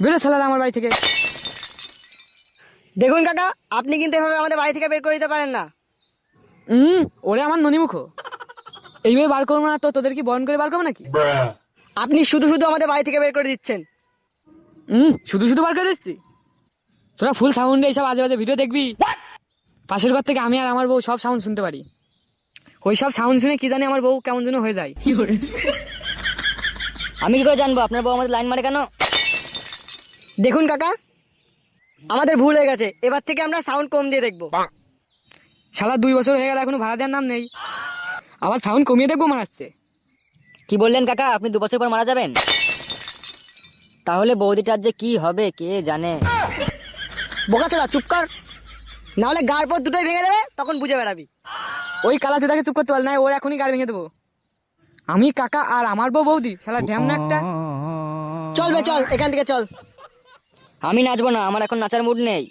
বেরো ছেলেরা আমার বাড়ি থেকে। দেখুন কাকা আপনি কিন্তু এভাবে আমাদের বাড়ি থেকে বের করে দিতে পারেন না। হুম ওরে আমার ননিমুখ। এইভাবে বার করব না তো তোদের কি বরণ করে বার করব নাকি? আপনি শুধু শুধু আমাদের বাড়ি থেকে বের করে দিচ্ছেন। হুম শুধু শুধু বার করে দিচ্ছি? তোরা ফুল সাউন্ডে এইসব আজে বাজে ভিডিও দেখবি? পাশের ঘর থেকে আমি আর আমার বউ সব সাউন্ড শুনতে পারি। ওই সব সাউন্ড শুনে কি জানি আমার বউ কেমন যেন হয়ে যায়। আমি কি করে জানব? আপনার বউ আমাদের লাইন মারে কেন? দেখুন কাকা আমাদের ভুল হয়ে গেছে। এবার থেকে আমরা সাউন্ড কম দিয়ে দেখব। সারা দুই বছর হয়ে গেল এখনও ভাড়া দেওয়ার নাম নেই। আবার সাউন্ড কমিয়ে দেখব মারাচ্ছে। কি বললেন কাকা আপনি দু বছর পর মারা যাবেন? তাহলে বৌদিটার যে কি হবে কে জানে? বোকা চলা চুপ কর। নাহলে গার পর দুটোই ভেঙে দেবে তখন বুঝে বেড়াবি। ওই কালা চোদাকে চুপ করতে পারল না ওর এখনই গাড়ি ভেঙে দেবো। আমি কাকা আর আমার বউ বৌদি শালা ঢ্যাম না একটা। চল বে চল এখান থেকে চল। আমি নাচবো না আমার এখন নাচার মুড নেই।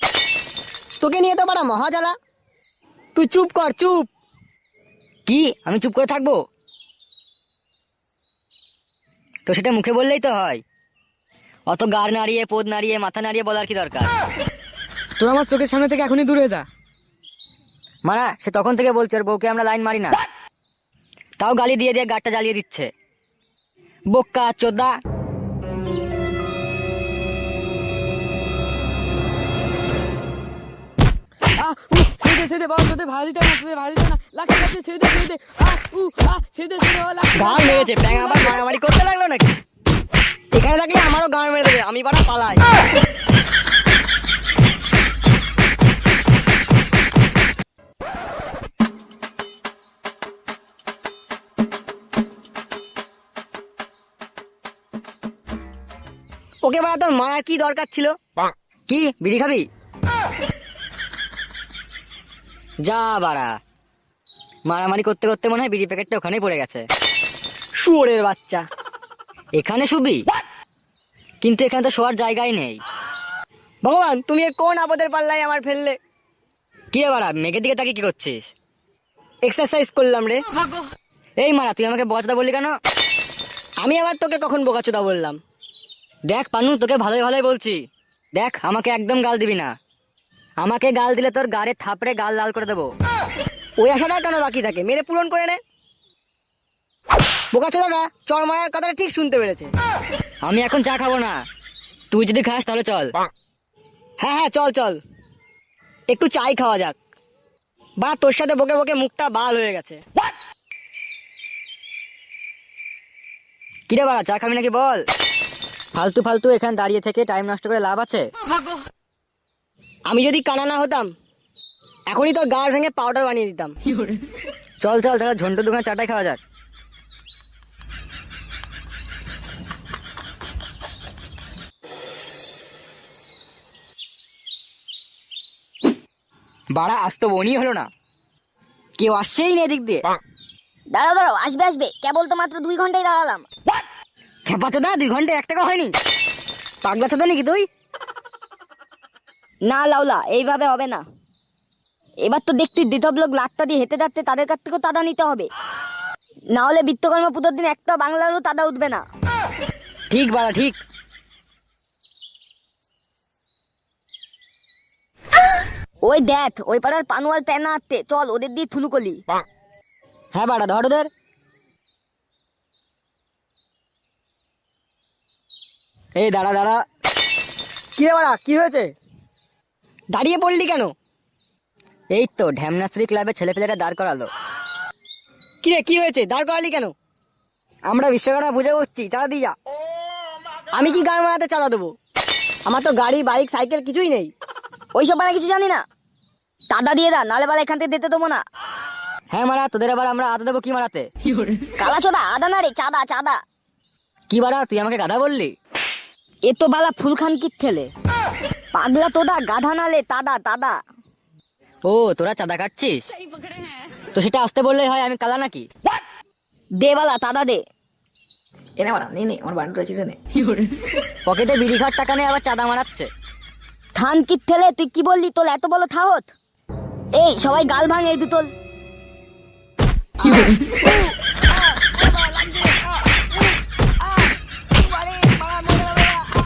তোকে নিয়ে তো পারা মহাজালা। তুই চুপ কর চুপ। কি? আমি চুপ করে থাকব? তো সেটা মুখে বললেই তো হয়। অত গাড় নাড়িয়ে পোদ নাড়িয়ে মাথা নাড়িয়ে বলার কি দরকার? তোর আমার চোখের সামনে থেকে এখনই দূরে যা। মারা সে তখন থেকে বলছে ওর বউকে আমরা লাইন মারি না। তাও গালি দিয়ে দিয়ে গাড়টা জ্বালিয়ে দিচ্ছে। বোক্কা চোদা। দে ছেড়ে বাবা তোদের ভাড়া দিতে না তোদের ভাড়া দিতে না। লাগছে লাগছে ছেড়ে দে ছেড়ে দে। আহ উ আহ ছেড়ে দে ছেড়ে দে লাগছে, গান লাগছে। ব্যাং আবার মারামারি করতে লাগল নাকি? এখানে থাকলে আমারও গান মেরে দেবে আমি পালাই। ওকে বাড়া তোর মারার কি দরকার ছিল? কি বিড়ি খাবি? যা বাড়া। মারামারি করতে করতে মনে হয় বিড়ি প্যাকেটটা ওখানে পড়ে গেছে। শুয়োরের বাচ্চা। এখানে শুবি? কিন্তু এখানে তো শোয়ার জায়গাই নেই। ভগবান তুমি কোন আপদের পাল্লায় আমার ফেললে? কি রে বাড়া মেঘের দিকে তাকে কি করছিস? এক্সারসাইজ করলাম রে। এই মারা তুই আমাকে বচদা বললি কেন? আমি আবার তোকে কখন বোকাচোদা বললাম? দেখ পানু তোকে ভালোই ভালোই বলছি। দেখ আমাকে একদম গাল দিবি না। আমাকে গাল দিলে তোর গাড়ে থাপড়ে গাল লাল করে দেবো। ওই আশাটা কেন বাকি থাকে? মেরে পূরণ করে নে। বোকাচোদাটা চর মারার কথাটা ঠিক শুনতে পেরেছে। আমি এখন চা খাব না। তুই যদি খাস তাহলে চল। হ্যাঁ হ্যাঁ চল চল। একটু চাই খাওয়া যাক। বা তোর সাথে বকে বকে মুখটা বাল হয়ে গেছে। কিরে বাড়া, চা খাবি নাকি বল? ফালতু ফালতু এখানে দাঁড়িয়ে থেকে টাইম নষ্ট করে লাভ আছে? আমি যদি কানা না হতাম এখনই তোর গাড় ভেঙে পাউডার বানিয়ে দিতাম। চল চল তাহলে ঝন্টু দোকানে চাটাই খাওয়া যাক। বাড়া আজ তো বনি হলো না। কেউ আসছেই না এদিক দিয়ে। দাঁড়াও দাঁড়াও আসবে আসবে। কেবল তো মাত্র দুই ঘন্টায় দাঁড়ালাম। খেপা চোদা দুই ঘন্টায় এক টাকা হয়নি। পাগলা চোদা নাকি তুই? না লাউলা এইভাবে হবে না। এবার তো দেখতে দিতব লোক লাখটা দিয়ে হেঁটে যাচ্ছে তাদের কাছ থেকেও তাদা নিতে হবে। না হলে বিত্তকর্ম পুজোর দিন একটা বাংলারও তাদা উঠবে না। ঠিক বাড়া ঠিক। ওই দেখ ওই পাড়ার পানোয়াল প্যানা আটতে চল ওদের দিয়ে থুলু কলি। হ্যাঁ বাড়া ধর ওদের। এই দাঁড়া দাঁড়া। কি রে বাড়া কি হয়েছে? দাঁড়িয়ে পড়লি কেন? এই তো ঢ্যামনাশ্রী ক্লাবে ছেলেপেলেরা দাঁড় করালো। কি রে কি হয়েছে? দাঁড় করালি কেন? আমরা বিশ্বকর্মা পুজো করছি চালা দিয়ে যা। আমি কি গাড়ি মারাতে চালা দেবো? আমার তো গাড়ি বাইক সাইকেল কিছুই নেই। ওইসব মানে কিছু জানি না। তাদা দিয়ে দা নালে বালা এখান থেকে দিতে দেবো না। হ্যাঁ মারা তোদের আবার আমরা আদা দেবো কি মারাতে? কালা চোদা আদা না রে চাঁদা চাঁদা। কি বাড়া তুই আমাকে গাধা বললি? এ তো বালা ফুলখান কিট ঠেলে পাগলা তোদা গাধা নালে তাদা তাদা। ও তোরা চাঁদা কাটছিস? তো সেটা আসতে বললেই হয় আমি কালা নাকি? দে বালা তাদা দে। এনে বাড়া নে নে আমার বান্ডু আছে নে। পকেটে বিড়ি খাওয়ার টাকা নিয়ে আবার চাঁদা মারাচ্ছে। থান কি ঠেলে তুই কি বললি তোল এত বলো থাহত? এই সবাই গাল ভাঙ এই দুতল।